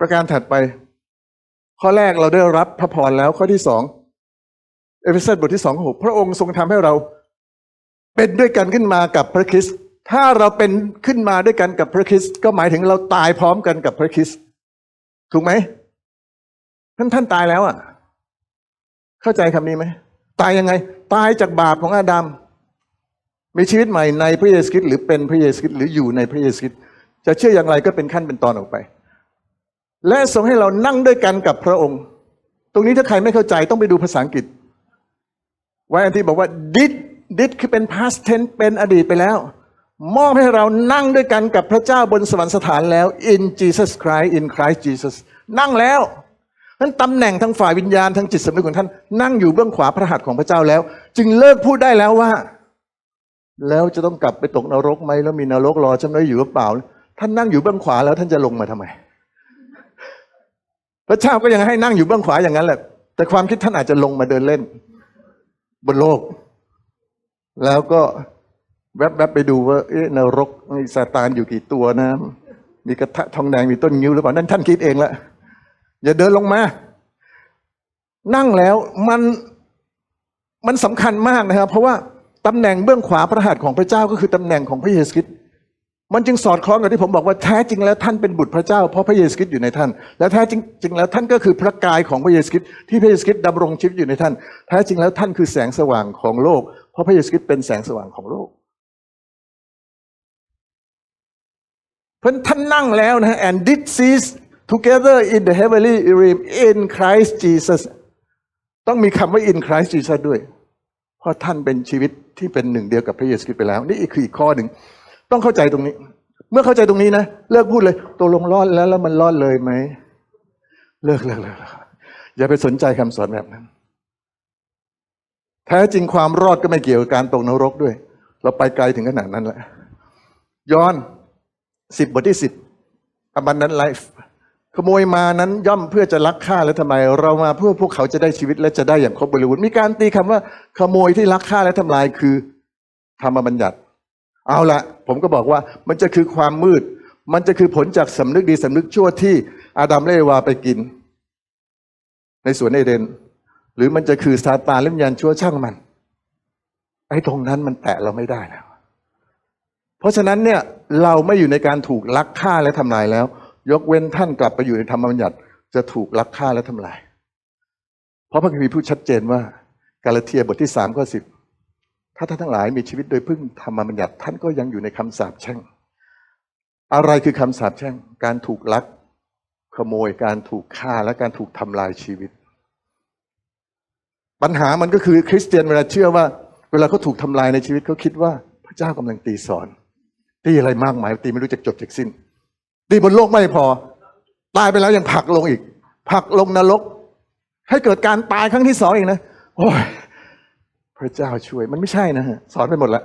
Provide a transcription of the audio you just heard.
ประการถัดไป ข้อแรกเราได้รับพระพรแล้วข้อที่สองเอเฟซัสบทที่สองหกพระองค์ทรงทำให้เราเป็นด้วยกันขึ้นมากับพระคริสต์ถ้าเราเป็นขึ้นมาด้วยกันกับพระคริสต์ก็หมายถึงเราตายพร้อมกันกับพระคริสต์ถูกไหมท่านท่านตายแล้วอะ เข้าใจคำนี้ไหมตายยังไง ตายจากบาปของอาดัมมีชีวิตใหม่ในพระเยซูคริสต์หรือเป็นพระเยซูคริสต์หรืออยู่ในพระเยซูคริสต์จะเชื่ออย่างไรก็เป็นขั้นเป็นตอนออกไป และทรงให้เรานั่งด้วยกันกับพระองค์ ตรงนี้ถ้าใครไม่เข้าใจต้องไปดูภาษาอังกฤษ ไว้อันที่บอกว่า did did คือเป็น past tense เป็นอดีตไปแล้ว มอบให้เรานั่งด้วยกันกับพระเจ้าบนสวรรคสถานแล้ว in Jesus Christ in Christ Jesus นั่งแล้วนั้นตำแหน่งทางฝ่ายวิญญาณทางจิตสำนึกของท่าน นั่งอยู่เบื้องขวาพระหัตถ์ของพระเจ้าแล้ว จึงเลิกพูดได้แล้วว่า แล้วจะต้องกลับไปตกนรกไหมแล้วมีนรกรอฉันไว้อยู่หรือเปล่า ท่านนั่งอยู่เบื้องขวาแล้วท่านจะลงมาทำไม พระเจ้าก็ยังให้นั่งอยู่เบื้องขวาอย่างนั้นแหละ แต่ความคิดท่านอาจจะลงมาเดินเล่น บนโลก แล้วก็แวบๆไปดูว่า เอ๊ะนรกมีซาตานอยู่กี่ตัวนะ มีกระทะทองแดงมีต้นงิ้วหรือเปล่านั่นท่านคิดเองละอย่าเดินลงมา นั่งแล้วมันมันสำคัญมากนะครับ เพราะว่าตำแหน่งเบื้องขวาพระหัตถ์ของพระเจ้าก็คือตำแหน่งของพระเยซูคริสต์ มันจึงสอดคล้องกับที่ผมบอกว่าแท้จริงแล้วท่านเป็นบุตรพระเจ้า เพราะพระเยซูคริสต์อยู่ในท่าน และแท้จริงๆแล้วท่านก็คือพระกายของพระเยซูคริสต์ที่พระเยซูคริสต์ดำรงชีวิตอยู่ในท่าน แท้จริงแล้วท่านคือแสงสว่างของโลก เพราะพระเยซูคริสต์เป็นแสงสว่างของโลก เพราะท่านนั่งแล้วนะ and did cease together in the heavenly realm in Christ Jesus ต้องมีคำว่า in Christ Jesus ด้วย เพราะท่านเป็นชีวิตที่เป็นหนึ่งเดียวกับพระเยซูคริสต์ไปแล้ว นี่คืออีกข้อหนึ่ง ต้องเข้าใจตรงนี้ เมื่อเข้าใจตรงนี้นะเลิกพูดเลยตกลงรอดแล้วแล้วมันรอดเลยไหมเลิกเลิกเลิกอย่าไปสนใจคำสอนแบบนั้น แท้จริงความรอดก็ไม่เกี่ยวกับการตกนรกด้วย เราไปไกลถึงขนาดนั้นแล้วย้อนสิบบทที่สิบอบันนั้นไลฟ์ขโมยมานั้นย่อมเพื่อจะลักฆ่าและทำลายเรามาเพื่อพวกเขาจะได้ชีวิตและจะได้อย่างครบบริบูรณ์มีการตีคำว่าขโมยที่ลักฆ่าและทำลายคือธรรมบัญญัติ เอาละผมก็บอกว่ามันจะคือความมืด มันจะคือผลจากสำนึกดีสำนึกชั่วที่อาดัมและเอวาไปกิน ในสวนเอเดน หรือมันจะคือซาตานและวิญญาณชั่วช่างมัน ไอ้ตรงนั้นมันแตะเราไม่ได้แล้ว เพราะฉะนั้นเนี่ยเราไม่อยู่ในการถูกลักฆ่าและทำลายแล้ว ยกเว้นท่านกลับไปอยู่ในธรรมบัญญัติจะถูกลักฆ่าและทำลาย เพราะพระคัมภีร์พูดชัดเจนว่า กาลาเทียบทที่สามข้อสิบ ถ้าท่านทั้งหลายมีชีวิตโดยพึ่งธรรมบัญญัติท่านก็ยังอยู่ในคำสาปแช่ง อะไรคือคำสาปแช่ง การถูกลัก ขโมยการถูกฆ่าและการถูกทำลายชีวิต ปัญหามันก็คือคริสเตียนเวลาเชื่อว่า เวลาเขาถูกทำลายในชีวิตเขาคิดว่าพระเจ้ากำลังตีสอน ตีอะไรมากมายตีไม่รู้จักจบจากสิ้นตีบนโลกไม่พอ ตายไปแล้วยังผักลงอีก ผักลงนรก ให้เกิดการตายครั้งที่สองอีกนะโอ้ย พระเจ้าช่วยมันไม่ใช่นะฮะสอนไปหมดแล้ว